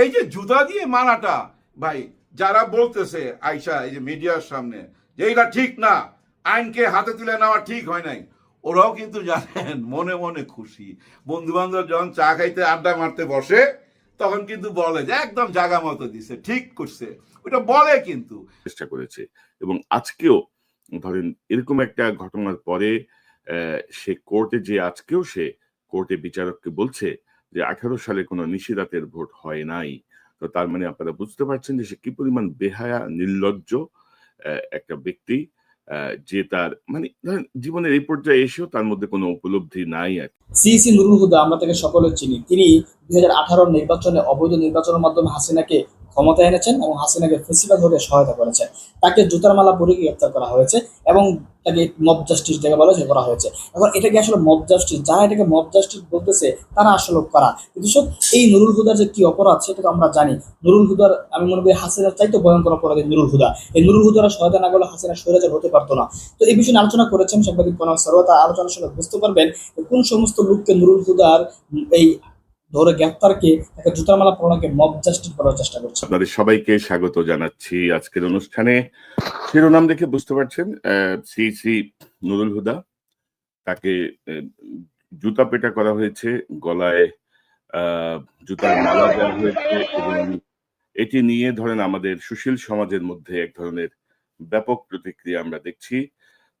এই যে জুতা দিয়ে মারাটা, ভাই, যারা বলতেছে, আইসা, এই যে মিডিয়ার সামনে, যে এইটা ঠিক না, আইনকে হাতে তুলে নেওয়া ঠিক হয় নাই, ওরাও কিন্তু জানেন, মনে মনে খুশি। বন্ধু বান্ধব যখন চা খাইতে, আড্ডা মারতে বসে, তখন কিন্তু বলে যে, একদম জাগা মতো দিছে, ঠিক করছে। ওটা বলে কিন্তু। চেষ্টা করেছে। এবং আজকেও, ধরেন, এরকম একটা ঘটনার পরে সে কোর্টে যে আজকেও সে কোর্টে বিচারককে বলছে যে আঠারো সালে কোনো নিষেধাতের ভোট হয় নাই তো তার মানে আপনারা বুঝতে পারছেন যে সে কি পরিমাণ বেহায়া, নির্লজ্জ একটা ব্যক্তি যে তার মানে জীবনের এই পর্যায়ে এসেও তার মধ্যে কোনো উপলব্ধি নাই আর কি। সিইসি নুরুল হুদা আমরা তাকে সকলে চিনি তিনি দুই নির্বাচনে অবৈধ নির্বাচনের মাধ্যমে হাসিনাকে ক্ষমতায় এনেছেন এবং হাসিনাকে ফেসিবাদ হতে সহায়তা করেছেন। তাকে জুতার মালা পরে গ্রেপ্তার করা হয়েছে এবং তাকে মব জাস্টিস যাকে বলা হয়েছে করা হয়েছে। এখন এটাকে আসলে মব জাস্টিস? যারা এটাকে মব জাস্টিস বলতেছে, তারা আসলে করা? কিন্তু সব এই নুরুল হুদার যে কি অপরাধ, সেটা তো আমরা জানি। নুরুল হুদার, আমি মনে করি হাসিনার চাইতে ভয়ঙ্কর অপরাধী নুরুল হুদা। এই নুরুল হুদার সহায়তা না করলে হাসিনা স্বৈরাচার হতে পারতো না। তো এই বিষয়ে আলোচনা করেছেন সাংবাদিক কনক সর্বতা আলোচনার সময় বুঝতে পারবেন কোন সমস্ত লোককে নুরুল হুদার এই ধরে গ্রেপ্তারকে তাকে জুতার মালা পড়াকে মব জাস্টিস করার চেষ্টা করছে। আপনাদের সবাইকে স্বাগত জানাচ্ছি আজকের অনুষ্ঠানে। শিরোনাম দেখে বুঝতে পারছেন শ্রী শ্রী নুরুল হুদা, তাকে জুতা পেটা করা হয়েছে, গলায় জুতার মালা দেওয়া হয়েছে এবং এটি নিয়ে ধরেন আমাদের সুশীল সমাজের মধ্যে এক ধরনের ব্যাপক প্রতিক্রিয়া আমরা দেখছি।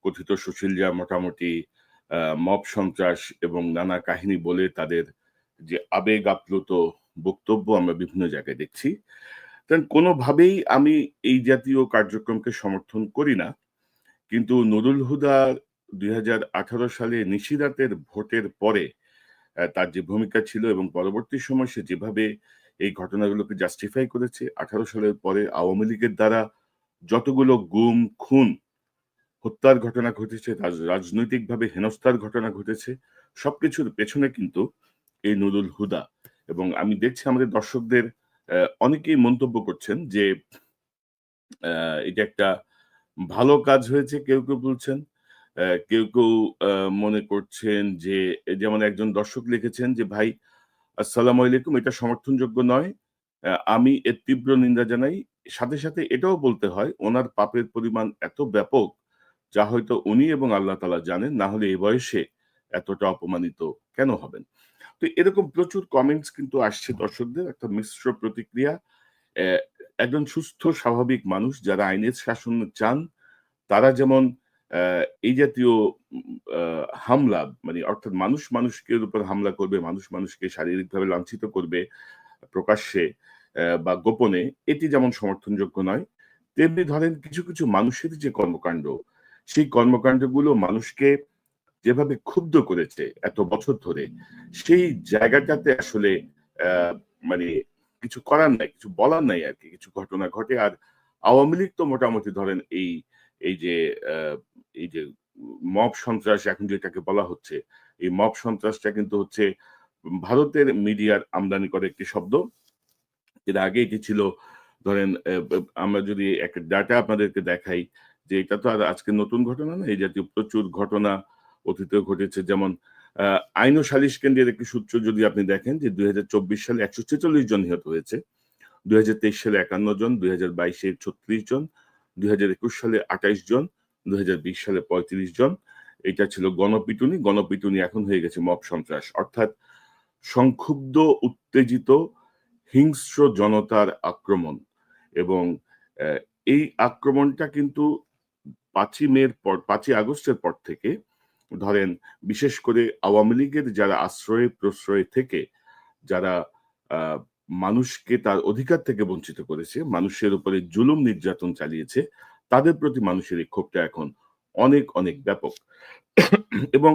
কথিত সুশীল যা মোটামুটি মব সন্ত্রাস এবং নানা কাহিনী বলে তাদের যে আবেগ আপ্লুত বক্তব্য আমরা বিভিন্ন জায়গায় দেখছি। কোনোভাবেই আমি এই জাতীয় কার্যক্রমকে সমর্থন করি না। কিন্তু নুরুল হুদা দুই সালে নিশিরাতের ভোটের পরে তার যে ভূমিকা ছিল এবং পরবর্তী সময় সে যেভাবে এই ঘটনাগুলোকে জাস্টিফাই করেছে, আঠারো সালের পরে আওয়ামী লীগের দ্বারা যতগুলো গুম, খুন, হত্যার ঘটনা ঘটেছে, রাজ- রাজনৈতিকভাবে হেনস্থার ঘটনা ঘটেছে, সবকিছুর পেছনে কিন্তু এই নুরুল হুদা। এবং আমি দেখছি আমাদের দর্শকদের অনেকেই মন্তব্য করছেন যে এটা একটা ভালো কাজ হয়েছে, কেউ কেউ বলছেন কেউ কেউ মনে করছেন যে যেমন একজন দর্শক লিখেছেন যে, ভাই, আসসালামু আলাইকুম, এটা সমর্থনযোগ্য নয় আমি এর তীব্র নিন্দা জানাই। সাথে সাথে এটাও বলতে হয়, ওনার পাপের পরিমাণ এত ব্যাপক, যা হয়তো উনি এবং আল্লাহ তালা জানেন, না হলে এই বয়সে এতটা অপমানিত কেন হবেন? তো এরকম প্রচুর কমেন্টস কিন্তু আসছে দর্শকদের, একটা মিশ্র প্রতিক্রিয়া। একজন সুস্থ, স্বাভাবিক মানুষ যারা আইনের শাসন চান, তারা যেমন এই জাতীয় হামলা মানে অর্থাৎ মানুষ মানুষকে উপর হামলা করবে, মানুষ মানুষকে শারীরিকভাবে লাঞ্ছিত করবে প্রকাশ্যে বা গোপনে, এটি যেমন সমর্থনযোগ্য নয়, তেমনি ধরেন কিছু কিছু মানুষের যে কর্মকাণ্ড, সেই কর্মকাণ্ডগুলো মানুষকে যেভাবে ক্ষুব্ধ করেছে এত বছর ধরে, সেই জায়গাটাতে আসলে মানে কিছু করার নাই, কিছু বলার নাই আর কি, কিছু ঘটনা ঘটে। আর আওয়ামী লীগ তো মোটামুটি ধরেন এই এই যে এই যে মব সন্ত্রাস এখন যেটাকে বলা হচ্ছে, এই মব সন্ত্রাসটা কিন্তু হচ্ছে ভারতের মিডিয়ার আমদানি করে একটি শব্দ। এর আগে এটি ছিল, ধরেন আমরা যদি একটা ডাটা আপনাদেরকে দেখাই যে এটা তো আর আজকে নতুন ঘটনা না, এই জাতীয় প্রচুর ঘটনা অতীতে ঘটেছে। যেমন আইন ও সালিশ কেন্দ্রের একটি সূত্র যদি আপনি দেখেন যে দুই সালে একশো ছেচল্লিশ জন নিহত হয়েছে, দুই সালে একান্ন জন, দুই হাজার বাইশে ছত্রিশ জন, দুই সালে আঠাইশ জন দু হাজার বিশ সালে পঁয়ত্রিশ জন। এটা ছিল গণপিটুনি। গণপিটুনি এখন হয়ে গেছে মব সন্ত্রাস। অর্থাৎ সংক্ষুব্ধ, উত্তেজিত, হিংস্র জনতার আক্রমণ। এবং এই আক্রমণটা কিন্তু পাঁচই মের পর, পাঁচই আগস্টের পর থেকে ধরেন, বিশেষ করে আওয়ামী লীগের যারা আশ্রয়ে প্রশ্রয় থেকে, যারা মানুষকে তার অধিকার থেকে বঞ্চিত করেছে, মানুষের উপরে জুলুম নির্যাতন চালিয়েছে, তাদের প্রতি মানুষের এই ক্ষোভটা এখন অনেক অনেক ব্যাপক। এবং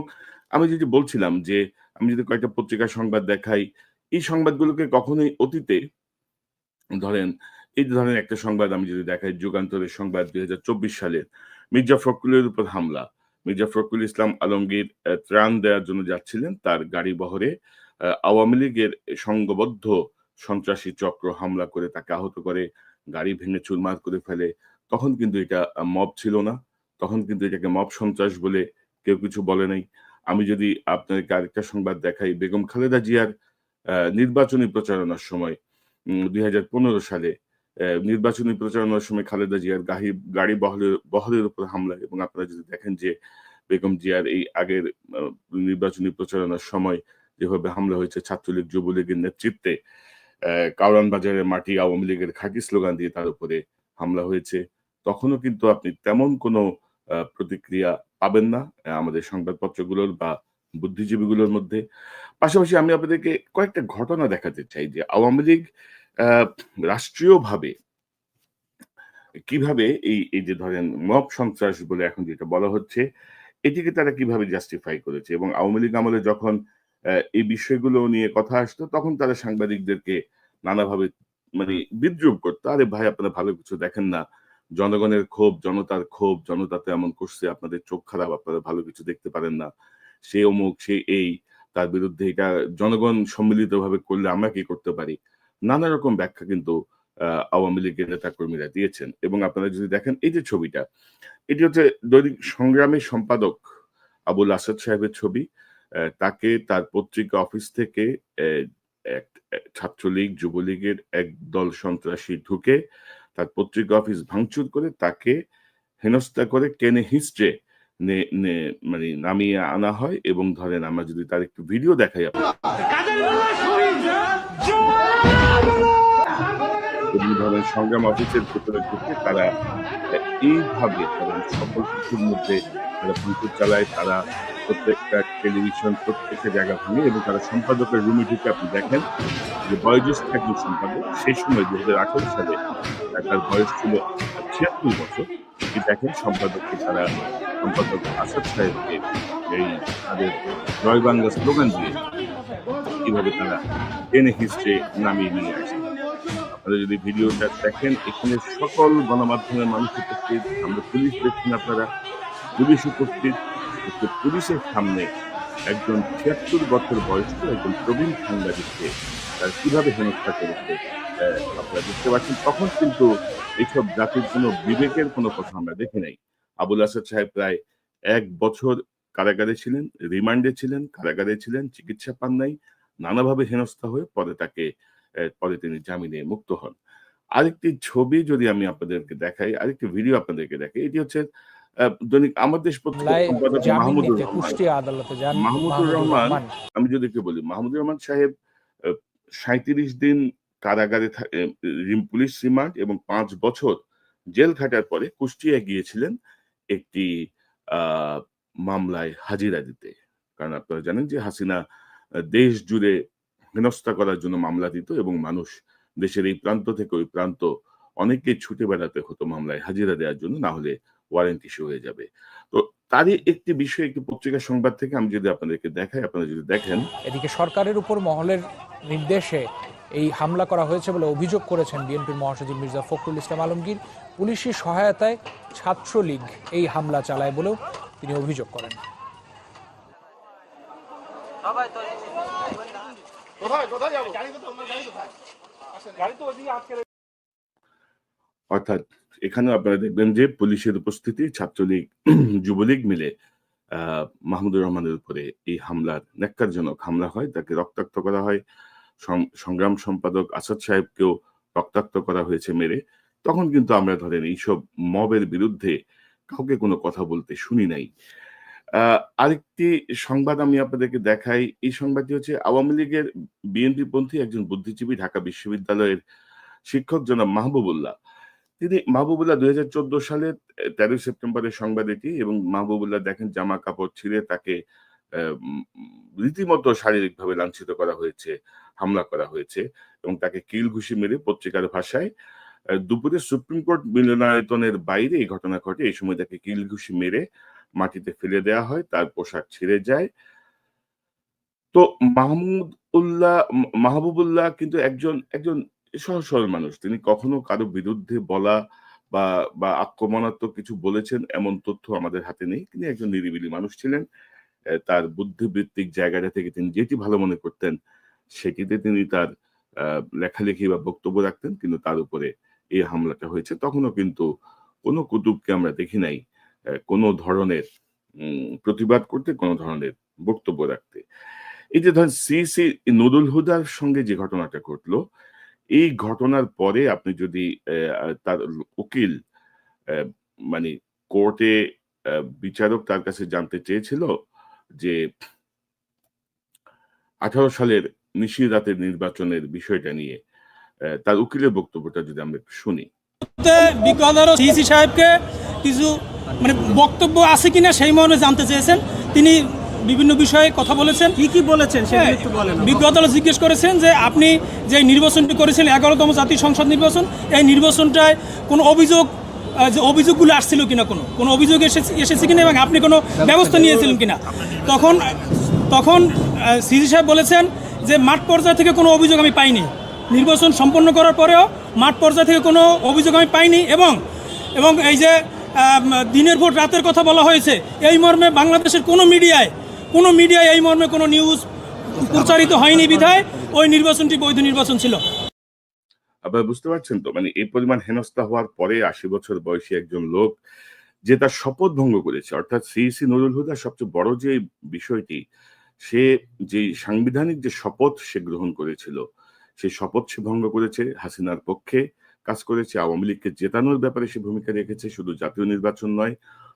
আমি যদি বলছিলাম যে, আমি যদি কয়েকটা পত্রিকার সংবাদ দেখাই, এই সংবাদগুলোকে কখনোই অতীতে, ধরেন, এই ধরনের একটা সংবাদ আমি যদি দেখাই যুগান্তরের সংবাদ দুই হাজার চব্বিশ সালের, মির্জা ফখরুলের উপর হামলা মির্জা ফখরুল ইসলাম আলমগীর ত্রাণ দেওয়ার জন্য যাচ্ছিলেন। তার গাড়ি বহরে আওয়ামী লীগের সংঘবদ্ধ সন্ত্রাসী চক্র হামলা করে তাকে আহত করে, গাড়ি ভেঙে চুরমার করে ফেলে। তখন কিন্তু এটা মব ছিল না। তখন কিন্তু এটাকে মব সন্ত্রাস বলে কেউ কিছু বলে নাই। আমি যদি আপনাকে আরেকটা সংবাদ দেখাই, বেগম খালেদা জিয়ার নির্বাচনী প্রচারণার সময় দুই হাজার পনেরো সালে নির্বাচনী প্রচারণার সময় খালেদা জিয়ার গাড়ি গাড়ি বহরের বহরের উপর হামলা এবং আপনারা যদি দেখেন যে বেগম জিয়ার এই আগের নির্বাচনী প্রচারণার সময় যেভাবে হামলা হয়েছে ছাত্রলীগ, যুবলীগের নেতৃত্বে কাউরান বাজারের মাটি আওয়ামী লীগের খাঁটি স্লোগান দিয়ে তার উপরে হামলা হয়েছে, তখনও কিন্তু আপনি তেমন কোনো প্রতিক্রিয়া পাবেন না আমাদের সংবাদপত্রগুলোর বা বুদ্ধিজীবীগুলোর মধ্যে। পাশাপাশি আমি আপনাদেরকে কয়েকটা ঘটনা দেখাতে চাই যে আওয়ামী লীগ রাষ্ট্রীয়ভাবে কীভাবে এই এই যে ধরেন মব সন্ত্রাস বলে এখন যেটা বলা হচ্ছে এটিকে তারা কীভাবে জাস্টিফাই করেছে? এবং আওয়ামী লীগ আমলে যখন এই বিষয়গুলো নিয়ে কথা আসতো তখন তারা সাংবাদিকদেরকে নানাভাবে মানে বিদ্রুপ করতো। আরে ভাই আপনারা ভালো কিছু দেখেন না। জনগণের ক্ষোভ জনতার ক্ষোভ জনতাতে এমন করছে আপনাদের চোখ খারাপ আপনারা ভালো কিছু দেখতে পারেন না। সে অমুক সে এই তার বিরুদ্ধে এটা জনগণ সম্মিলিতভাবে করলে আমরা কি করতে পারি? নানা রকম ব্যাখ্যা কিন্তু আওয়ামী লীগের নেতা কর্মীরা দিয়েছেন। এবং আপনারা যদি দেখেন এই যে ছবিটা, এটি হচ্ছে দৈনিক সংগ্রামের সম্পাদক আবুল আসাদ সাহেবের ছবি। তাকে তার পত্রিকা অফিস থেকে ছাত্রলীগ, যুবলীগের এক দল সন্ত্রাসী ঢুকে তার পত্রিকা অফিস ভাঙচুর করে তাকে হেনস্থা করে টেনে হিস্ট্রে মানে নামিয়ে আনা হয়। এবং ধরেন আমরা যদি তার একটু ভিডিও দেখাই আপনার এবং ধরেন সংগ্রাম অফিসের ভেতরে ঢুকে তারা এইভাবে ধরেন সকল কিছুর মধ্যে তারা ভাঙচুর চালায়, তারা প্রত্যেকটা টেলিভিশন প্রত্যেকটা জায়গা ভাঙে এবং তারা সম্পাদকের রুমে ঢুকে আপনি দেখেন যে বয়োজ্যেষ্ঠ একজন সম্পাদক সেই সময় দু হাজার আঠারো সালে তার বয়স ছিল ছিয়াত্তর বছর। কি দেখেন সম্পাদককে তারা, সম্পাদক আসাদ সাহেবকে এই তাদের জয় বাংলা স্লোগান দিয়ে কীভাবে তারা টেনে হিস্ট্রি নামিয়ে নিয়ে আসে। আপনারা যদি ভিডিওটা দেখেন, এখানে সকল গণমাধ্যমের মানুষ উপস্থিত, আমরা পুলিশ দেখছেন আপনারা, পুলিশ উপস্থিত পুলিশের সামনে একজন ছিয়াত্তর বছর বয়স্ক একজন প্রবীণ সাংবাদিককে তার কীভাবে হেনস্থা করেছে আপনারা দেখতে পারছেন তখন কিন্তু এইসব জাতির কোনো বিবেকের কোনো কথা আমরা দেখি নাই। আবুল আসাদ সাহেব প্রায় এক বছর কারাগারে ছিলেন, রিমান্ডে ছিলেন, কারাগারে ছিলেন, চিকিৎসা পান নাই, নানাভাবে হেনস্থা হয়ে পরে তাকে পরে তিনি জামিনে মুক্ত হন। আরেকটি ছবি যদি আমি আপনাদেরকে দেখাই আরেকটি ভিডিও আপনাদেরকে দেখাই এটি হচ্ছে দৈনিক আমার দেশ মাহমুদুর রহমান। মাহমুদুর রহমান আমি যদি একটু বলি মাহমুদুর রহমান সাহেব সাঁত্রিশ দিন কারাগারে পুলিশ রিমান্ড এবং পাঁচ বছর জেল খাটার পরে কুষ্টিয়া গিয়েছিলেন একটি আহ, মামলায় হাজিরা দিতে। কারণ আপনারা জানেন যে হাসিনা দেশ জুড়ে হেনস্থা করার জন্য মামলা দিত এবং মানুষ দেশের এই প্রান্ত থেকে ওই প্রান্ত অনেককে ছুটে বেড়াতে হতো মামলায় হাজিরা দেওয়ার জন্য না হলে ওয়ারেন্ট ইস্যু হয়ে যাবে। তো তারই একটি বিষয় একটি পত্রিকা সংবাদ থেকে আমি যদি আপনাদেরকে দেখাই আপনারা যদি দেখেন। এদিকে সরকারের উপর মহলের নির্দেশে এই হামলা করা হয়েছে বলে অভিযোগ করেছেন বিএনপির মহাসচিব মির্জা ফখরুল ইসলাম আলমগীর। পুলিশের সহায়তায় ছাত্রলীগ এই হামলা চালায় বলেও তিনি অভিযোগ করেন। অর্থাৎ এখানেও আপনারা দেখবেন যে পুলিশের উপস্থিতি, ছাত্রলীগ, যুবলীগ মিলে মাহমুদুর রহমানের উপরে এই হামলার ন্যাক্কারজনক হামলা হয়। তাকে রক্তাক্ত করা হয়। সংগ্রাম সম্পাদক আসাদ সাহেবকেও রক্তাক্ত করা হয়েছে মেরে। তখন কিন্তু আমরা ধরেন এইসব মবের বিরুদ্ধে কাউকে কোনো কথা বলতে শুনি নাই। আরেকটি সংবাদ আমি আপনাদেরকে দেখাই। এই সংবাদটি হচ্ছে আওয়ামী লীগের বিএনপি পন্থী একজন বুদ্ধিজীবী ঢাকা বিশ্ববিদ্যালয়ের শিক্ষক জনাব মাহবুবুল্লাহ। তিনি মাহবুবুল্লাহ দুই হাজার চোদ্দ সালের তেরোই সেপ্টেম্বরের সংবাদ এটি এবং মাহবুবুল্লাহ দেখেন জামা কাপড় ছিঁড়ে তাকে আহ, রীতিমতো শারীরিকভাবে লাঞ্ছিত করা হয়েছে হামলা করা হয়েছে এবং তাকে কিল ঘুষি মেরে পত্রিকার ভাষায় দুপুরে সুপ্রিম কোর্ট মিলনায়তনের বাইরে এই ঘটনা ঘটে। এই সময় তাকে কিল ঘুষি মেরে মাটিতে ফেলে দেওয়া হয়, তার পোশাক ছিঁড়ে যায়। তো মাহমুদ উল্লাহ মাহবুবুল্লাহ কিন্তু একজন একজন সহজ সরল মানুষ। তিনি কখনো কারও বিরুদ্ধে বলা বা বা আক্রমণাত্মক কিছু বলেছেন এমন তথ্য আমাদের হাতে নেই। তিনি একজন নিরিবিলি মানুষ ছিলেন। তার বুদ্ধিবৃত্তিক জায়গাটা থেকে তিনি যেটি ভালো মনে করতেন, সেটিতে তিনি তার লেখালেখি বা বক্তব্য রাখতেন। কিন্তু তার উপরে এই হামলাটা হয়েছে। তখনও কিন্তু কোনো কুতুবকে আমরা দেখি নাই। কোনো ধরনের প্রতিবাদ করতে, কোনো ধরনের বক্তব্য রাখতে। এই যে ধরেন সি সি নুরুল হুদার সঙ্গে যে ঘটনাটা ঘটলো, এই ঘটনার পরে আপনি যদি তার উকিল মানে কোর্টে বিচারক তার কাছে জানতে চেয়েছিল যে আঠারো সালের নিশিরাতের নির্বাচনের বিষয়টা নিয়ে তার উকিলের বক্তব্যটা যদি আমরা একটু শুনি। বিজ্ঞ সিসি সাহেবকে কিছু মানে বক্তব্য আছে কিনা সেই মর্মে জানতে চেয়েছেন। তিনি বিভিন্ন বিষয়ে কথা বলেছেন। কি কি বলেছেন হ্যাঁ, বিজ্ঞ আদালত জিজ্ঞেস করেছেন যে আপনি যে নির্বাচনটি করেছিলেন এগারোতম জাতীয় সংসদ নির্বাচন এই নির্বাচনটায় কোনো অভিযোগ যে অভিযোগগুলো আসছিল কিনা কোনো কোনো অভিযোগ এসেছে এসেছে কিনা এবং আপনি কোনো ব্যবস্থা নিয়েছিলেন কিনা? তখন তখন সিজি সাহেব বলেছেন যে মাঠ পর্যায় থেকে কোনো অভিযোগ আমি পাইনি। নির্বাচন সম্পন্ন করার পরেও মাঠ পর্যায় থেকে কোনো অভিযোগ আমি পাইনি এবং এবং এই যে দিনের ভোট রাতের কথা বলা হয়েছে। এই মর্মে বাংলাদেশের কোনো মিডিয়ায় কোনো মিডিয়ায় এই মর্মে কোনো নিউজ প্রচারিত হয়নি বিধায় ওই নির্বাচনটি বৈধ নির্বাচন ছিল। আপনারা বুঝতে পারছেন তো? মানে এই পরিমাণ হেনস্থা হওয়ার পরে আশি বছর বয়সী একজন লোক যে তার শপথ ভঙ্গ করেছে, অর্থাৎ সিইসি নুরুল হুদার সবচেয়ে বড় যে বিষয়টি, সে যে সাংবিধানিক যে শপথ সে গ্রহণ করেছিল, সেই শপথ সে ভঙ্গ করেছে হাসিনার পক্ষে। কাজ করেছে, আওয়ামী লীগকে জেতানোর ব্যাপারে সে ভূমিকা রেখেছে, শুধু জাতীয় নির্বাচন নয়,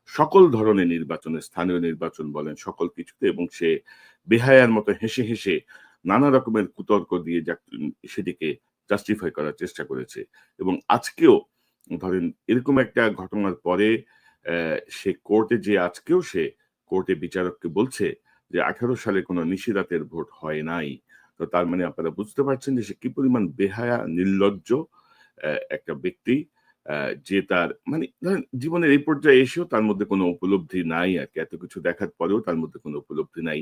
সকল ধরনের নির্বাচনে স্থানীয় নির্বাচন বলেন সকল কিছুতে এবং সে বেহায়ার মতো হেসে হেসে নানা রকমের কুতর্ক দিয়ে সেটিকে জাস্টিফাই করার চেষ্টা করেছে। এবং আজকেও, ধরেন এরকম একটা ঘটনার পরে সে কোর্টে যে আজকেও সে কোর্টে বিচারককে বলছে যে আঠারো সালে কোনো নিশিরাতের ভোট হয় নাই। তো তার মানে আপনারা বুঝতে পারছেন যে সে কি পরিমাণ বেহায়া, নির্লজ্জ একটা ব্যক্তি যে তার মানে জীবনের এই পর্যায়ে এসেও তার মধ্যে কোনো উপলব্ধি নাই আর কি। এত কিছু দেখার পরেও তার মধ্যে কোনো উপলব্ধি নাই।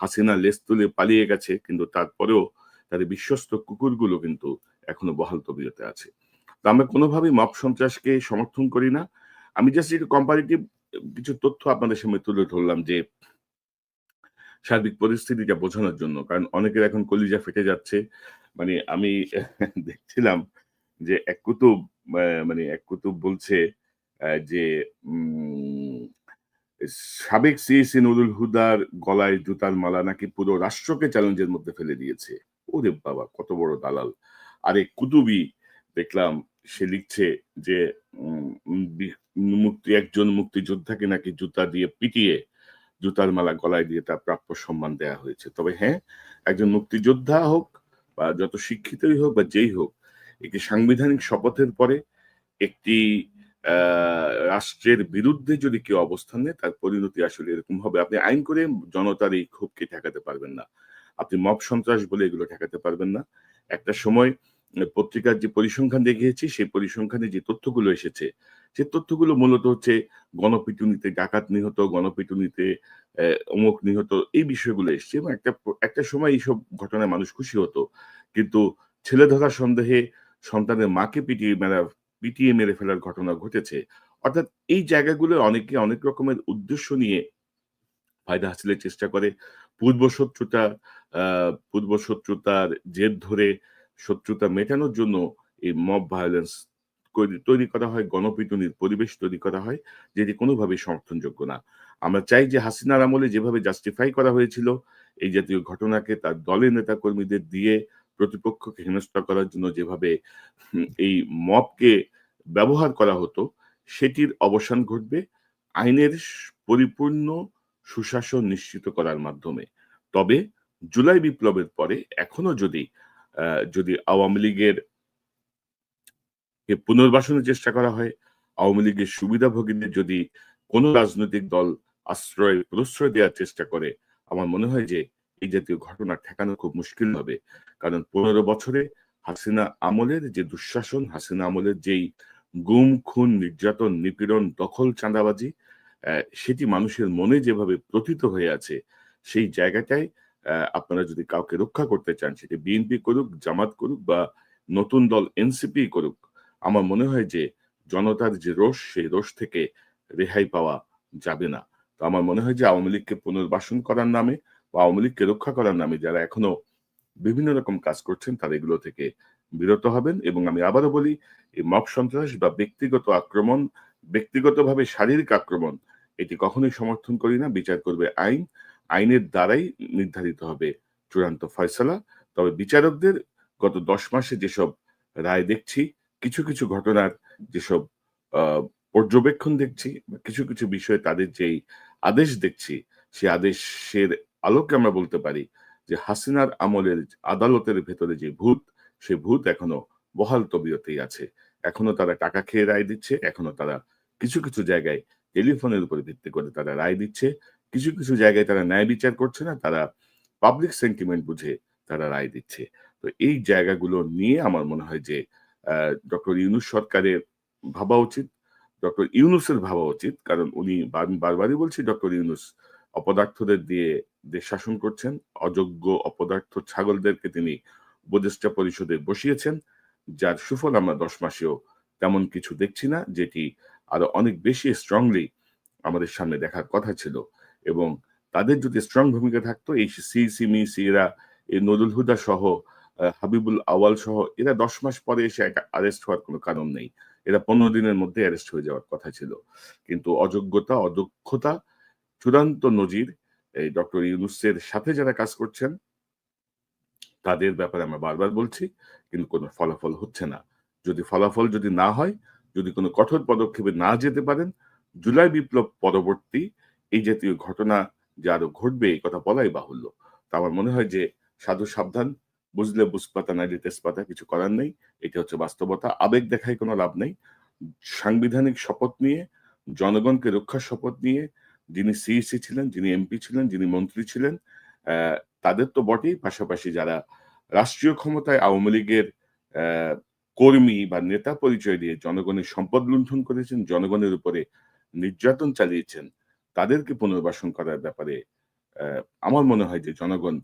হাসিনা লেস তুলে পালিয়ে গেছে, কিন্তু তারপরেও তাদের বিশ্বস্ত কুকুরগুলো কিন্তু এখনও বহাল তবিয়তে আছে। তো আমরা কোনোভাবেই মব সন্ত্রাসকে সমর্থন করি না। আমি জাস্ট একটু কম্পারিটিভ কিছু তথ্য আপনাদের সামনে তুলে ধরলাম যে, সার্বিক পরিস্থিতিটা বোঝানোর জন্য। কারণ অনেকের এখন কলিজা ফেটে যাচ্ছে। মানে আমি দেখছিলাম যে এক কুতুব মানে এক কুতুব বলছে যে সাবেক সিএসি নুরুল হুদার গলায় জুতার মালা নাকি পুরো রাষ্ট্রকে চ্যালেঞ্জের মধ্যে ফেলে দিয়েছে? ওরে বাবা, কত বড় দালাল। আরে কুতুবি দেখলাম সে লিখছে যে মুক্তি, একজন মুক্তিযোদ্ধাকে নাকি জুতা দিয়ে পিটিয়ে জুতার মালা গলায় দিয়ে তার প্রাপ্য সম্মান দেয়া হয়েছে। তবে হ্যাঁ একজন মুক্তিযোদ্ধা হোক বা যত শিক্ষিতই হোক বা যেই হোক একটি সাংবিধানিক শপথের পরে একটি রাষ্ট্রের বিরুদ্ধে যদি কেউ অবস্থান নেয়, তার পরিণতি আসলে এরকম হবে। আপনি আইন করে জনতার এই ক্ষোভকে ঠেকাতে পারবেন না। আপনি মব সন্ত্রাস বলে এগুলো ঠেকাতে পারবেন না। একটা সময় পত্রিকার যে পরিসংখ্যান দেখিয়েছি, সেই পরিসংখ্যানে যে তথ্যগুলো এসেছে, সে তথ্যগুলো মূলত হচ্ছে গণপিটুনিতে ডাকাত নিহত, গণপিটুনিতে অমুক নিহত, এই বিষয়গুলো এসছে। এবং একটা একটা সময় এইসব ঘটনায় মানুষ খুশি হতো। কিন্তু ছেলে ধরা সন্দেহে সন্তানের মাকে পিটিয়ে মেরা, পিটিয়ে মেরে ফেলার ঘটনা ঘটেছে। অর্থাৎ এই জায়গাগুলো অনেকে অনেক রকমের উদ্দেশ্য নিয়ে ফায়দা হাসিলের চেষ্টা করে। পূর্ব শত্রুতা পূর্ব শত্রুতার জেদ ধরে শত্রুতা মেটানোর জন্য এই মব ভায়োলেন্স তৈরি করা হয়, গণপিটুনির পরিবেশ তৈরি করা হয়, যেটি কোনোভাবেই সমর্থনযোগ্য না। আমরা চাই যে হাসিনার আমলে যেভাবে জাস্টিফাই করা হয়েছিল, এই জাতীয় ঘটনাকে তার দলের নেতা কর্মীদের দিয়ে প্রতিপক্ষকে হেনস্থা করার জন্য যেভাবে এই মবকে ব্যবহার করা হতো, সেটির অবসান ঘটবে আইনের পরিপূর্ণ সুশাসন নিশ্চিত করার মাধ্যমে। তবে জুলাই বিপ্লবের পরে এখনও যদি যদি আওয়ামী লীগের পুনর্বাসনের চেষ্টা করা হয়, আওয়ামী লীগের সুবিধাভোগীদের যদি কোনো রাজনৈতিক দল আশ্রয়, প্রশ্রয় দেওয়ার চেষ্টা করে, আমার মনে হয় যে এই জাতীয় ঘটনা ঠেকানো খুব মুশকিল হবে। কারণ পনেরো বছরে হাসিনা আমলের যে দুঃশাসন, হাসিনা আমলের যেই গুম, খুন, নির্যাতন, নিপীড়ন, দখল, চাঁদাবাজি সেটি মানুষের মনে যেভাবে প্রথিত হয়ে আছে, সেই জায়গাটায় আপনারা যদি কাউকে রক্ষা করতে চান, সেটি বিএনপি করুক, জামাত করুক বা নতুন দল এনসিপি করুক, আমার মনে হয় যে জনতার যে রোষ, সেই রোষ থেকে রেহাই পাওয়া যাবে না। তো আমার মনে হয় যে আওয়ামী লীগকে পুনর্বাসন করার নামে বা আওয়ামী লীগকে রক্ষা করার নামে যারা এখনও বিভিন্ন রকম কাজ করছেন, তারা এগুলো থেকে বিরত হবেন। এবং আমি আবারও বলি, এই মব সন্ত্রাস বা ব্যক্তিগত আক্রমণ, ব্যক্তিগতভাবে শারীরিক আক্রমণ, এটি কখনোই সমর্থন করি না। বিচার করবে আইন। আইনের দ্বারাই নির্ধারিত হবে চূড়ান্ত ফয়সলা। তবে বিচারকদের গত দশ মাসে যেসব রায় দেখছি, কিছু কিছু ঘটনার যেসব পর্যবেক্ষণ দেখছি কিছু কিছু বিষয়ে তাদের যেই আদেশ দেখছি সেই আদেশের আলোকে আমরা বলতে পারি যে হাসিনার আমলের আদালতের ভেতরে যে ভূত, সে ভূত এখনও বহাল তবিয়তেই আছে। এখনও তারা টাকা খেয়ে রায় দিচ্ছে, এখনও তারা কিছু কিছু জায়গায় টেলিফোনের উপর ভিত্তি করে তারা রায় দিচ্ছে। কিছু কিছু জায়গায় তারা ন্যায় বিচার করছে না, তারা পাবলিক সেন্টিমেন্ট বুঝে তারা রায় দিচ্ছে। তো এই জায়গাগুলো নিয়ে আমার মনে হয় যে ডক্টর ইউনুস সরকারের ভাবা উচিত, ডক্টর ইউনুসের ভাবা উচিত। কারণ উনি বার- বারবারই বলছি, ডক্টর ইউনুস অপদার্থদের দিয়ে দেশ শাসন করছেন, অযোগ্য অপদার্থ ছাগলদেরকে তিনি উপদেষ্টা পরিষদে বসিয়েছেন, যার সুফল আমরা দশ মাসেও তেমন কিছু দেখছি না, যেটি আরও অনেক বেশি স্ট্রংলি আমাদের সামনে দেখার কথা ছিল। এবং তাদের যদি স্ট্রং ভূমিকা থাকতো, এই সি সি মি সি এরা এই নুরুল হুদা সহ হাবিবুল আওয়াল সহ, এরা দশ মাস পরে এসে একটা আরেস্ট হওয়ার কোনো কারণ নেই। এরা পনেরো দিনের মধ্যে অ্যারেস্ট হয়ে যাওয়ার কথা ছিল। কিন্তু অযোগ্যতা, অদক্ষতা, চূড়ান্ত নজির এই ডক্টর ইউনুসের সাথে যারা কাজ করছেন, তাদের ব্যাপারে আমরা বারবার বলছি, কিন্তু কোনো ফলাফল হচ্ছে না। যদি ফলাফল যদি না হয়, যদি কোনো কঠোর পদক্ষেপে না যেতে পারেন, জুলাই বিপ্লব পরবর্তী এই জাতীয় ঘটনা যে আরও ঘটবে, এই কথা বলাই বাহুল্য। তা আমার মনে হয় যে সাধু সাবধান, বুঝলে বুঝপাতা নাইলে তেজপাতা কিছু করার নেই। এটা হচ্ছে বাস্তবতা। আবেগ দেখায় কোনো লাভ নেই। সাংবিধানিক শপথ নিয়ে, জনগণকে রক্ষার শপথ নিয়ে যিনি সিইসি ছিলেন, যিনি এমপি ছিলেন, যিনি মন্ত্রী ছিলেন তাদের তো বটেই। পাশাপাশি যারা রাষ্ট্রীয় ক্ষমতায় আওয়ামী লীগের কর্মী বা নেতা পরিচয় দিয়ে জনগণের সম্পদ লুণ্ঠন করেছেন, জনগণের উপরে নির্যাতন চালিয়েছেন, তাদেরকে পুনর্বাসন করার ব্যাপারে আমার মনে হয় যে জনগণ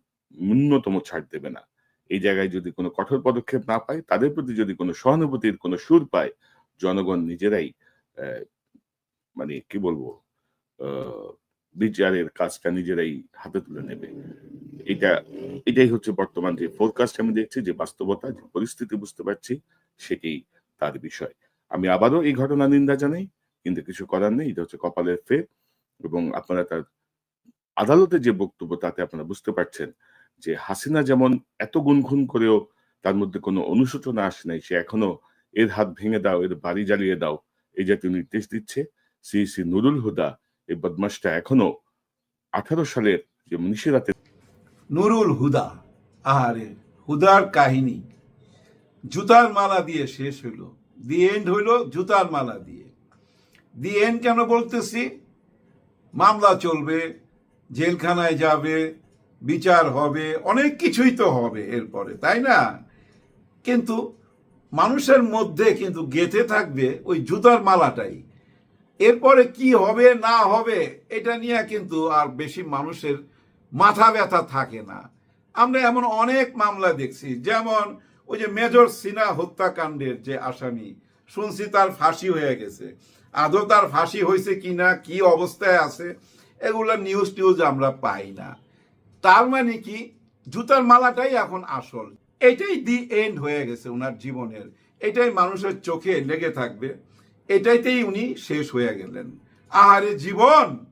ন্যূনতম ছাড় দেবে না। এই জায়গায় যদি কোনো কঠোর পদক্ষেপ না পায়, তাদের প্রতি যদি কোনো সহানুভূতির কোনো সুর পায়, জনগণ নিজেরাই মানে কি বলব বিচারের কাজটা নিজেরাই হাতে তুলে নেবে। এটা, এটাই হচ্ছে বর্তমান যে ফোরকাস্ট আমি দেখছি, যে বাস্তবতা, যে পরিস্থিতি বুঝতে পারছি, সেটি তার বিষয়। আমি আবারও এই ঘটনা নিন্দা জানাই, কিন্তু কিছু করার নেই, এটা হচ্ছে কপালের ফের, এবং আপনারা তার আদালতে যে বক্তব্য, তাতে আপনারা বুঝতে পারছেন যে হাসিনা যেমন এত গুনগুন করেও তার মধ্যে কোনো অনুশোচনা আসে নাই, সে এখনও এর হাত ভেঙে দাও, এর বাড়ি জ্বালিয়ে দাও, এই জাতীয় নির্দেশ দিচ্ছে। শ্রী শ্রী নুরুল হুদা এই বদমাসটা এখনও আঠারো সালের যে নিশিরাতে নুরুল হুদা। আহারে, হুদার কাহিনী। জুতার মালা দিয়ে শেষ হইল। দি এন্ড হইল জুতার মালা দিয়ে। দি এন্ড কেন বলতেছি? মামলা চলবে, জেলখানায় যাবে, বিচার হবে, অনেক কিছুই তো হবে এরপরে, তাই না? কিন্তু মানুষের মধ্যে কিন্তু গেঁথে থাকবে ওই জুতার মালাটাই। এরপরে কি হবে, না হবে, এটা নিয়ে কিন্তু আর বেশি মানুষের মাথা ব্যথা থাকে না। আমরা এমন অনেক মামলা দেখছি, যেমন ওই যে মেজর সিনা হত্যাকাণ্ডের যে আসামি, শুনছি তার ফাঁসি হয়ে গেছে। আদৌ তার ফাঁসি হয়েছে কিনা, কি অবস্থায় আছে, এগুলা নিউজ টিউজ আমরা পাই না। তার মানে কি, জুতার মালাটাই এখন আসল। এটাই দি এন্ড হয়ে গেছে ওনার জীবনের। এটাই মানুষের চোখে লেগে থাকবে। এটাইতেই উনি শেষ হয়ে গেলেন। আহারে জীবন!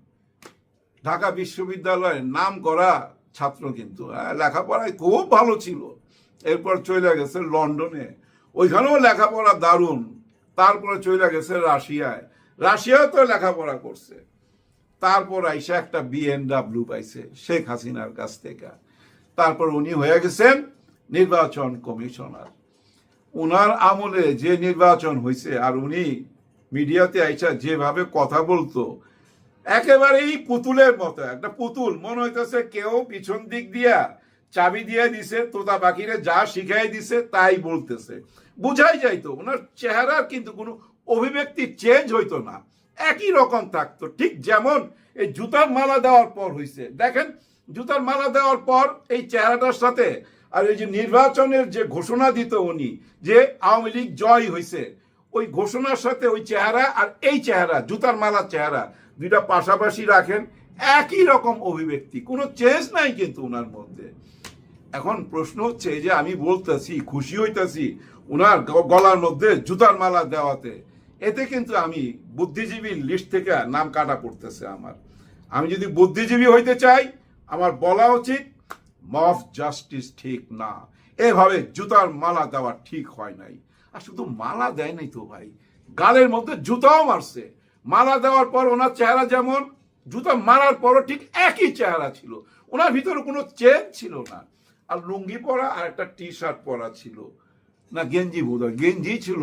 ঢাকা বিশ্ববিদ্যালয়ের নাম করা ছাত্র কিন্তু হ্যাঁ, লেখাপড়ায় খুব ভালো ছিল। এরপর চলে গেছে লন্ডনে। ওইখানেও লেখাপড়া দারুণ। তারপরে চলে গেছে রাশিয়ায়। রাশিয়াও তো লেখাপড়া করছে। তারপর আইসা একটা বিএনডাব্লিউ পাইছে শেখ হাসিনার কাছ থেকে। তারপর উনি হয়ে গেছেন নির্বাচন কমিশনার। উনার আমলে যে নির্বাচন হয়েছে আর উনি মিডিয়াতে আইসা যেভাবে কথা বলতো, একেবারেই পুতুলের মতো, একটা পুতুল। মনে হইতেছে কেউ পিছন দিক দিয়া চাবি দিয়ে দিছে, তোতা পাখিরে যা শিখাই দিছে তাই বলতেছে। বুঝাই যাইতো, ওনার চেহারার কিন্তু কোনো অভিব্যক্তি চেঞ্জ হইতো না। একই রকম থাকতো, ঠিক যেমন এই জুতার মালা দেওয়ার পর হইছে। দেখেন, জুতার মালা দেওয়ার পর এই চেহারাটার সাথে আর এই যে নির্বাচনের যে ঘোষণা দিত উনি, যে আওয়ামী লীগ জয় হয়েছে ওই ঘোষণার সাথে ওই চেহারা আর এই চেহারা, জুতার মালার চেহারা, দুইটা পাশাপাশি রাখেন একই রকম অভিব্যক্তি। কোনো চেঞ্জ নাই কিন্তু ওনার মধ্যে। এখন প্রশ্ন হচ্ছে যে আমি বলতেছি, খুশি হইতাছি ওনার গলার মধ্যে জুতার মালা দেওয়াতে, এতে কিন্তু আমি বুদ্ধিজীবীর লিস্ট থেকে নাম কাটা পড়তেছে আমার। আমি যদি বুদ্ধিজীবী হইতে চাই, আমার বলা উচিত, মফ জাস্টিস ঠিক না। এভাবে জুতার মালা দেওয়া ঠিক হয় নাই। আর শুধু মালা দেয় নাই তো ভাই। গালের মধ্যে জুতাও মারছে। মালা দেওয়ার পর ওনার চেহারা যেমন, জুতা মারার পরও ঠিক একই চেহারা ছিল। ওনার ভিতরে কোনো চেঞ্জ ছিল না। আর লুঙ্গি পরা আর একটা টি শার্ট পরা ছিল। না, গেঞ্জি বোধ গেঞ্জি ছিল,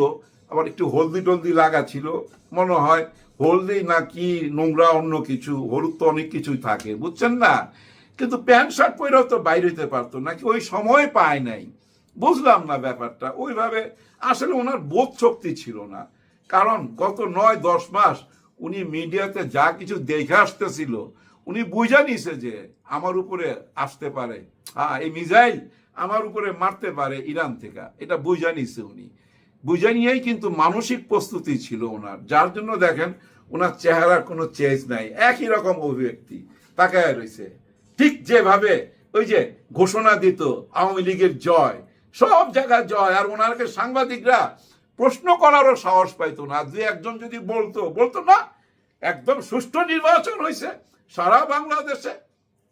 আবার একটু হলদি টলদি লাগা ছিল। মনে হয় হলদি না কি নোংরা অন্য কিছু, হলুদ তো অনেক কিছুই থাকে, বুঝছেন না? কিন্তু প্যান্ট শার্ট পরেও তো বাইরে হতে পারতো, নাকি ওই সময় পায় নাই। বুঝলাম না ব্যাপারটা। ওইভাবে আসলে ওনার বোধ শক্তি ছিল না। কারণ গত নয়, দশ মাস উনি মিডিয়াতে যা কিছু দেখে আসতেছিল, উনি বুঝা নিছে যে আমার উপরে আসতে পারে। হ্যাঁ এই মিসাইল আমার উপরে মারতে পারে ইরান থেকে। এটা বুঝা নিছে উনি। বুঝে নিয়েই কিন্তু মানসিক প্রস্তুতি ছিল ওনার। যার জন্য দেখেন ওনার চেহারার কোনো চেঞ্জ নাই। একই রকম অভিব্যক্তি তাকায় রয়েছে। ঠিক যেভাবে ওই যে ঘোষণা দিত আওয়ামী লীগের জয় সব জায়গায় জয় আর ওনারকে সাংবাদিকরা প্রশ্ন করারও সাহস পাইতো না। দুই একজন যদি বলতো বলতো না, একদম সুষ্ঠু নির্বাচন হয়েছে সারা বাংলাদেশে।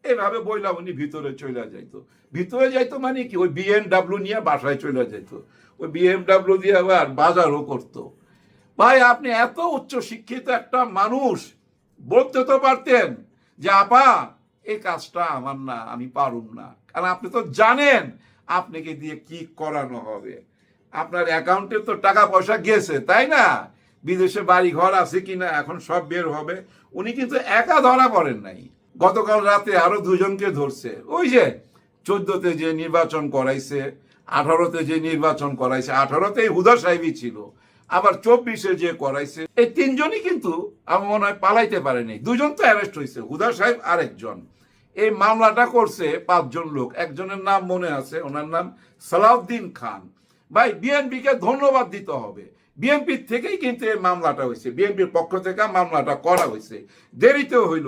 এভাবে বইলা উনি ভিতরে চলে যাইতো। ভিতরে যাইতো মানে কি? ওই বিএমডাব্লিউ নিয়ে বাসায় চলে যাইতো। ওই বিএমডাব্লিউ দিয়ে আবার বাজারও করতো। ভাই, আপনি এত উচ্চ শিক্ষিত একটা মানুষ, বলতে তো পারতেন যে, আপা, এই কাজটা আমার না, আমি পারুম না। কারণ আপনি তো জানেন আপনাকে দিয়ে কি করানো হবে? আপনার অ্যাকাউন্টে তো টাকা পয়সা গেছে, তাই না? বিদেশে বাড়ি ঘর আছে কিনা, এখন সব বের হবে। উনি কিন্তু একা ধরা পড়েন নাই। গতকাল রাতে আরও দুজনকে ধরছে। ওই যে চোদ্দতে যে নির্বাচন করাইছে, আঠারোতে যে নির্বাচন করাইছে আঠারোতে হুদা সাহেবই ছিল। আবার চব্বিশে যে করাইছে, এই তিনজনই কিন্তু আমার মনে হয় পালাইতে পারেনি। দুজন তো অ্যারেস্ট হয়েছে হুদা সাহেব আরেকজন। এই মামলাটা করছে পাঁচজন লোক। একজনের নাম মনে আছে, ওনার নাম সালাউদ্দিন খান। ভাই, বিএনপিকে ধন্যবাদ দিতে হবে। বিএনপির থেকেই কিন্তু এই মামলাটা হয়েছে। বিএনপির পক্ষ থেকে মামলাটা করা হয়েছে। দেরিতে হইল।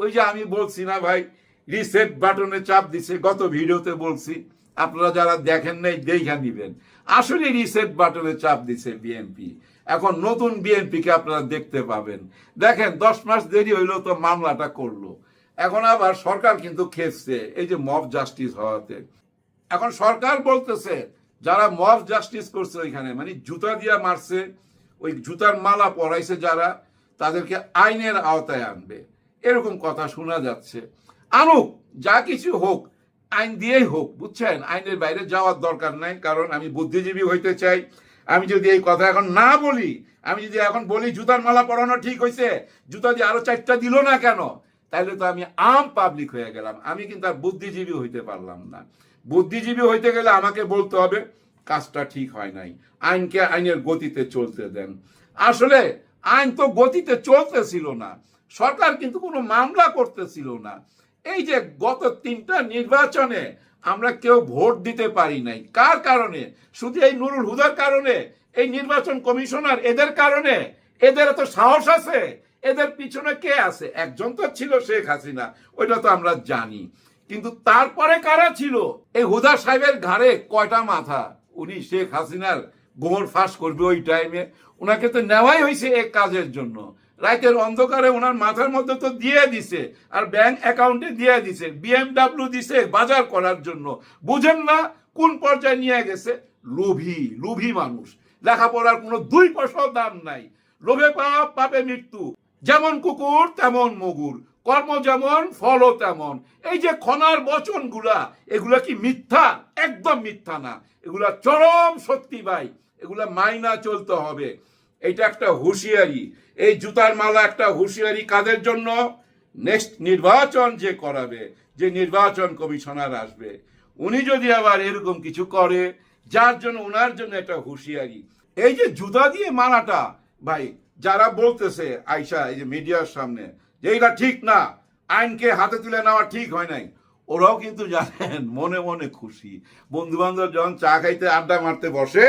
ওই যে আমি বলছি না ভাই রিসেট বাটনে চাপ দিছে, গত ভিডিওতে বলছি। আপনারা যারা দেখেন নাই, দেখা নিবেন। আসলে রিসেট বাটনে চাপ দিছে বিএনপি। এখন নতুন বিএনপিকে আপনারা দেখতে পাবেন। দেখেন, দশ মাস দেরি হইল তো মামলাটা করল। এখন আবার সরকার কিন্তু খেপছে, এই যে মব জাস্টিস হওয়াতে। এখন সরকার বলতেছে, যারা মব জাস্টিস করছে ওইখানে মানে জুতা দিয়া মারছে, ওই জুতার মালা পরাইছে যারা, তাদেরকে আইনের আওতায় আনবে। এরকম কথা শোনা যাচ্ছে। আনুক, যা কিছু হোক, আইন দিয়েই হোক, বুঝছেন? আইনের বাইরে যাওয়ার দরকার নাই, কারণ আমি বুদ্ধিজীবী হইতে চাই। আমি যদি এই কথা এখন না বলি, আমি যদি এখন বলি জুতার মালা পরানো ঠিক হয়েছে জুতা দিয়ে আরও চারটা দিল না কেন? তাহলে তো আমি আম পাবলিক হয়ে গেলাম। আমি কিন্তু আর বুদ্ধিজীবী হইতে পারলাম না। বুদ্ধিজীবী হইতে গেলে আমাকে বলতে হবে, কাজটা ঠিক হয় নাই। আইনকে, আইনের গতিতে চলতে দেন। আসলে আইন তো গতিতে চলতেছিল না। সরকার কিন্তু কোনো মামলা করতেছিল না। এই যে গত তিনটা নির্বাচনে আমরা কেউ ভোট দিতে পারি নাই। কার কারণে? শুধু এই নুরুল হুদার কারণে? এই নির্বাচন কমিশনার এদের কারণে? এদের এত সাহস আছে? এদের পিছনে কে আছে? একজন তো ছিল শেখ হাসিনা, ওইটা তো আমরা জানি। কিন্তু তারপরে কারা ছিল? এই হুদা সাহেবের ঘাড়ে কয়টা মাথা? উনি শেখ হাসিনার গোমর ফাঁস করবে ওই টাইমে ওনাকে তো নেওয়াই হয়েছে এক কাজের জন্য। রাতের অন্ধকারে ওনার মাথার মধ্যে তো দিয়ে দিছে, আর ব্যাংক অ্যাকাউন্টে দিয়ে দিছে। বিএমডাব্লিউ দিছে বাজার করার জন্য। বুঝেন না কোন পর্যায়ে নিয়ে গেছে? লোভী লোভী মানুষ। লেখাপড়ার কোনো দুই পয়সাও দাম নাই। লোভে পাপ পাপে মৃত্যু। যেমন কুকুর, তেমন মগুর। কর্ম যেমন, ফলও তেমন। এই যে খনার বচনগুলা, এগুলা কি মিথ্যা? একদম মিথ্যা না। এগুলা চরম সত্যি ভাই। এগুলা মাইনা চলতে হবে। এটা একটা হুঁশিয়ারি। এই জুতার মালা একটা হুঁশিয়ারি কাদের জন্য? নেক্সট নির্বাচন যে করাবে, যে নির্বাচন কমিশনার আসবে। উনি যদি আবার এরকম কিছু করে, যার জন্য ওনার জন্য একটা হুঁশিয়ারি। এই যে জুতা দিয়ে মারাটা ভাই যারা বলতেছে, আইসা, এই যে মিডিয়ার সামনে, যে এটা ঠিক না, আইনকে হাতে তুলে নেওয়া ঠিক হয় নাই, ওরাও কিন্তু জানেন, মনে মনে খুশি। বন্ধু বান্ধব যখন চা খাইতে, আড্ডা মারতে বসে,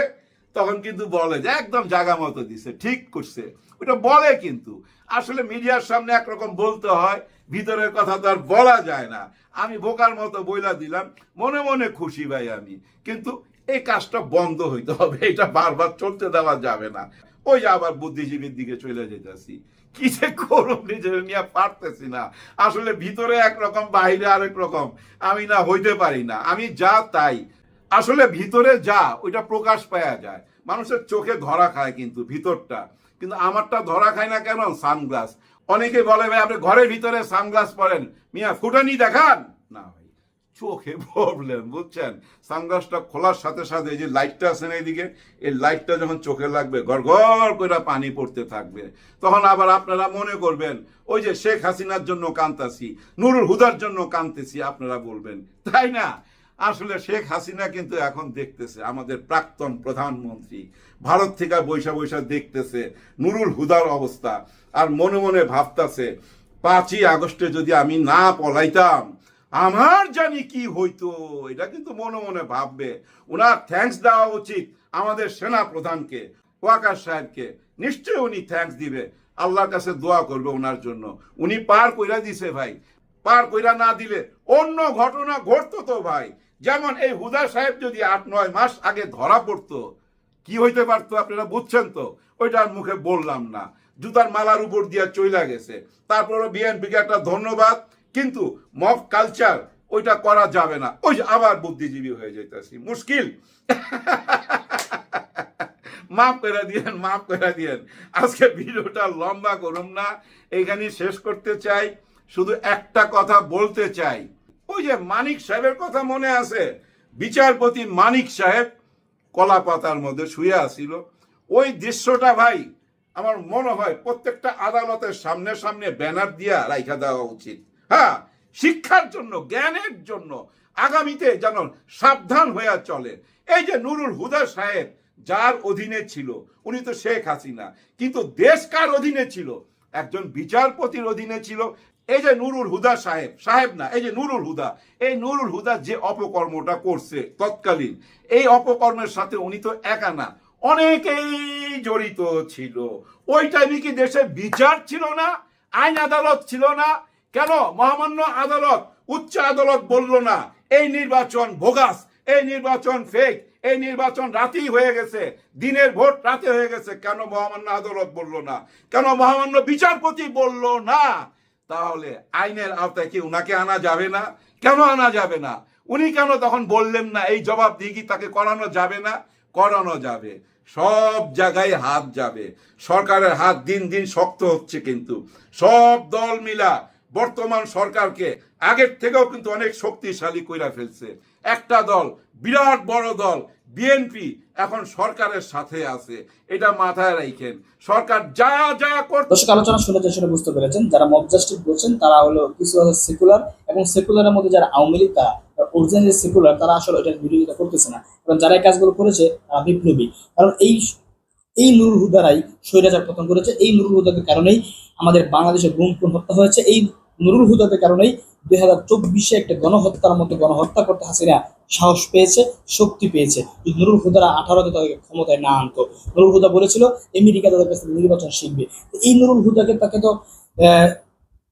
তখন কিন্তু বলে যে, একদম জাগা মতো দিছে, ঠিক করছে। ওটা বলে কিন্তু। আসলে মিডিয়ার সামনে একরকম বলতে হয়, ভিতরের কথা তো আর বলা যায় না। আমি বোকার মতো বইলা দিলাম, মনে মনে খুশি ভাই আমি। কিন্তু এই কাজটা বন্ধ হইতে হবে, এটা বারবার চলতে দেওয়া যাবে না। ওই যে আবার বুদ্ধিজীবীর দিকে চলে যেতেছি। কি যে করুন, নিজের নিয়ে পারতেছি না। আসলে ভিতরে একরকম, বাইরে আরেক রকম আমি না হইতে পারি না। আমি যা তাই। আসলে ভিতরে যা, ওইটা প্রকাশ পাওয়া যায়। মানুষের চোখে ধরা খায় কিন্তু ভিতরটা। কিন্তু আমারটা ধরা খায় না কেন? সানগ্লাস। অনেকে বলে, ভাই, আপনি ঘরের ভিতরে সানগ্লাস পরেন। মিয়া, ফুটানি দেখান। চোখে প্রবলেম বুঝছেন? সানগ্লাসটা খোলার সাথে সাথে এই যে লাইটটা আছে না এইদিকে, এই লাইটটা যখন চোখে লাগবে ঘর ঘর করে পানি পড়তে থাকবে। তখন আবার আপনারা মনে করবেন, ওই যে শেখ হাসিনার জন্য কান্তাছি নুরুল হুদার জন্য কান্তেছি আপনারা বলবেন। তাই না? আসলে শেখ হাসিনা কিন্তু এখন দেখতেছে, আমাদের প্রাক্তন প্রধানমন্ত্রী ভারত থেকে বৈশা বৈশা দেখতেছে নুরুল হুদার অবস্থা। আর মনে মনে ভাবতাছে, পাঁচই আগস্টে যদি আমি না পলাইতাম আমার জানি কি হইতো, এটা কিন্তু মনে মনে ভাববে। ওনার থ্যাঙ্কস দেওয়া উচিত আমাদের সেনা প্রধানকে ওয়াকার সাহেবকে। নিশ্চয়ই উনি থ্যাঙ্কস দিবে। আল্লাহর কাছে দোয়া করবে ওনার জন্য। উনি পার কইরা দিছে ভাই। পার কইরা না দিলে অন্য ঘটনা ঘটতো তো ভাই। যেমন এই হুদা সাহেব যদি আট, নয় মাস আগে ধরা পড়তো, কি হইতে পারতো আপনারা বুঝছেন তো? ওইটা আর মুখে বললাম না। জুতার মালার উপর দিয়ে চইলা গেছে। তারপরে বিএনপিকে একটা ধন্যবাদ। কিন্তু মব কালচার ওইটা করা যাবে না। ওই আবার বুদ্ধিজীবী হয়ে যাইতেছি। মুশকিল। মাফ করে দিয়েন, মাফ করে দিয়েন। আজকে ভিডিওটা লম্বা করুন না। এইখানে শেষ করতে চাই। শুধু একটা কথা বলতে চাই। ওই যে মানিক সাহেবের কথা মনে আছে? বিচারপতি মানিক সাহেব কলা পাতার মধ্যে শুয়ে আসিল ওই দৃশ্যটা ভাই, আমার মনে হয় প্রত্যেকটা আদালতের সামনে সামনে ব্যানার দিয়া রাইখা দেওয়া উচিত। হ্যাঁ শিক্ষার জন্য, জ্ঞানের জন্য আগামীতে যেন সাবধান হয়ে চলে এই যে নুরুল হুদা সাহেব, যার অধীনে ছিল, উনি তো শেখ হাসিনা, কিন্তু দেশ কার অধীনে ছিল? একজন বিচারপতির অধীনে ছিল। এই যে নুরুল হুদা সাহেব সাহেব না, এই যে নুরুল হুদা, এই নুরুল হুদা যে অপকর্মটা করছে তৎকালীন, এই অপকর্মের সাথে উনি তো একা না, অনেকেই জড়িত ছিল। ওই টাইমে কি দেশে বিচার ছিল না, আইন আদালত ছিল না কেন? মহামান্য আদালত, উচ্চ আদালত বলল না, এই নির্বাচন ভোগাস এই নির্বাচন ফেক এই নির্বাচন রাতেই হয়ে গেছে, দিনের ভোট রাতে হয়ে গেছে। কেন মহামান্য আদালত বলল না? কেন মহামান্য বিচারপতি বলল না? তাহলে আইনের আওতায় কি উনাকে আনা যাবে না? কেন আনা যাবে না? উনি কেন তখন বললেন না, এই জবাব দিয়ে কি তাকে করানো যাবে না? করানো যাবে। সব জায়গায় হাত যাবে। সরকারের হাত দিন দিন শক্ত হচ্ছে কিন্তু। সব দল মিলা বর্তমান সরকারকে আগের থেকেও কিন্তু অনেক শক্তিশালী কইরা ফেলছে। একটা দল, বিরাট বড় দল, বিএনপি এখন সরকারের সাথে আছে। এটা মাথায় রাখেন সরকার যা যা করতে দর্শক, আলোচনা শুনে যে শুনে বুঝতে পেরেছেন, যারা মব জাস্টিস বলছেন তারা হলো কিছু সেকুলার এবং সেকুলারের মধ্যে যারা আওয়ামী লীগ তারা অরিজিনাল সেকুলার তারা আসলে এটার বিরোধিতা করতেছে না। কারণ যারা এই কাজগুলো করেছে, তারা বিপ্লবী। কারণ এই এই নুরুল হুদারাই স্বৈরাচার পতন করেছে। এই নুরুল হুদাদের কারণেই আমাদের বাংলাদেশে গুম হত্যা হয়েছে। এই নুরুল হুদাদের কারণেই দুই হাজার চব্বিশে একটা গণহত্যার মতো গণহত্যা করতে হাসিনা সাহস পেয়েছে, শক্তি পেয়েছে। যদি নুরুল হুদারা আঠারোতে তাদেরকে ক্ষমতায় না আনতো। নুরুল হুদা বলেছিল, আমেরিকা তাদের কাছে নির্বাচন শিখবে। এই নুরুল হুদাকে তাকে তো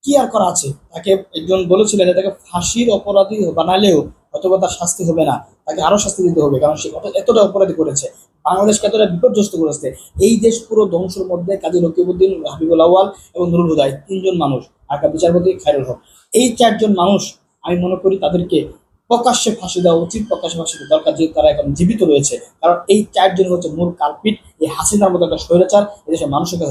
কি আর করা আছে? তাকে একজন বলেছিলেন যে তাকে ফাঁসির অপরাধী বানালেও হয়তোবা তার শাস্তি হবে না, তাকে আরও শাস্তি দিতে হবে, কারণ সে এতটা অপরাধী করেছে। বাংলাদেশকে এতটা বিপর্যস্ত করেছে। এই দেশ পুরো ধ্বংসের মধ্যে কাজী রকিবুদ্দিন হাবিবুল আওয়াল এবং নুরুল হুদাই, তিনজন মানুষ একটা বিচারপতি খায়রুল হক। এই চারজন মানুষ, আমি মনে করি তাদেরকে প্রকাশ্যে ফাঁসি দেওয়া উচিত, প্রকাশ্যে ফাঁসি দেওয়া দরকার যেহেতু তারা এখন জীবিত রয়েছে। কারণ এই চারজন হচ্ছে মূল কালপিট, এই হাসিনার মতো একটা স্বৈরাচার, এদেশের মানুষের কাছে